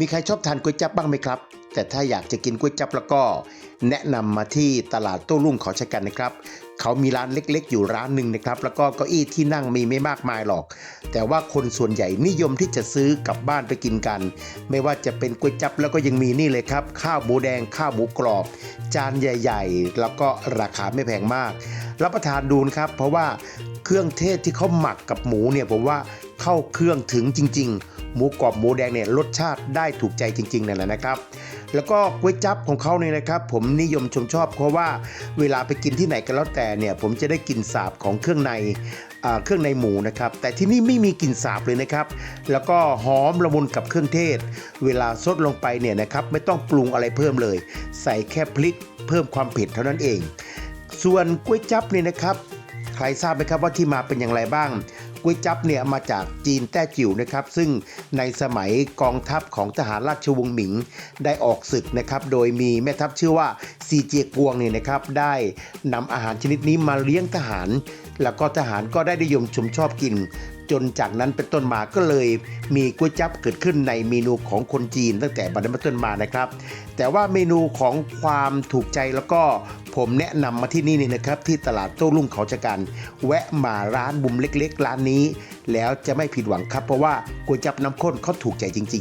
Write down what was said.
มีใครชอบทานก๋วยจั๊บบ้างไหมครับ แต่ถ้าอยากจะกินก๋วยจั๊บแล้วก็ แนะนำมาที่ตลาดโต้รุ่งเขาชะกันนะครับ เขามีร้านเล็กๆ อยู่ร้านหนึ่งนะครับ แล้วก็เก้าอี้ที่นั่งมีไม่มากมายหรอก แต่ว่าคนส่วนใหญ่นิยมที่จะซื้อกลับบ้านไปกินกัน ไม่ว่าจะเป็นก๋วยจั๊บแล้วก็ยังมีนี่เลยครับ ข้าวหมูแดงข้าวหมูกรอบ จานใหญ่ ๆ แล้วก็ราคาไม่แพงมาก รับประทานดูนะครับ เพราะว่าเครื่องเทศที่เขาหมักกับหมูเนี่ยผมว่าเข้าเครื่องถึงจริง ๆ หมูกรอบหมูแดงเนี่ยรสชาติได้ถูกใจจริงๆนั่นแหละนะครับ แล้วก็ก๋วยจั๊บของเขาเนี่ยนะครับ ผมนิยมชมชอบเพราะว่าเวลาไปกินที่ไหนก็แล้วแต่เนี่ยผมจะได้กลิ่นสาบของเครื่องในเครื่องในหมูนะครับ แต่ที่นี่ไม่มีกลิ่นสาบเลยนะครับ แล้วก็หอมละมุนกับเครื่องเทศ เวลาซดลงไปเนี่ยนะครับไม่ต้องปรุงอะไรเพิ่มเลย ใส่แค่พริกเพิ่มความเผ็ดเท่านั้นเอง ส่วนก๋วยจั๊บเนี่ยนะครับ ใครทราบไหมครับว่าที่มาเป็นอย่างไรบ้าง ก๋วยจั๊บเนี่ยมาจากจีนแต้จิ๋วนะครับ ซึ่งในสมัยกองทัพของทหารราชวงศ์หมิงได้ออกศึกนะครับ โดยมีแม่ทัพชื่อว่าซีเจียกวงเนี่ยนะครับ ได้นำอาหารชนิดนี้มาเลี้ยงทหาร แล้วก็ทหารก็ได้นิยมชมชอบกิน จนจากนั้นเป็นต้นมาก็เลยมีก๋วยจั๊บเกิดขึ้นในเมนูของคนจีนตั้งแต่บัดนั้นเป็นต้นมานะครับ แต่ว่าเมนูของความถูกใจแล้วก็ผมแนะนำมาที่นี่นี่นะครับที่ตลาดโต้รุ่งเขาชะกัน แวะมาร้านบุมเล็ก ๆ ร้านนี้ แล้วจะไม่ผิดหวังครับ เพราะว่าก๋วยจั๊บน้ำข้นเขาถูกใจจริง ๆ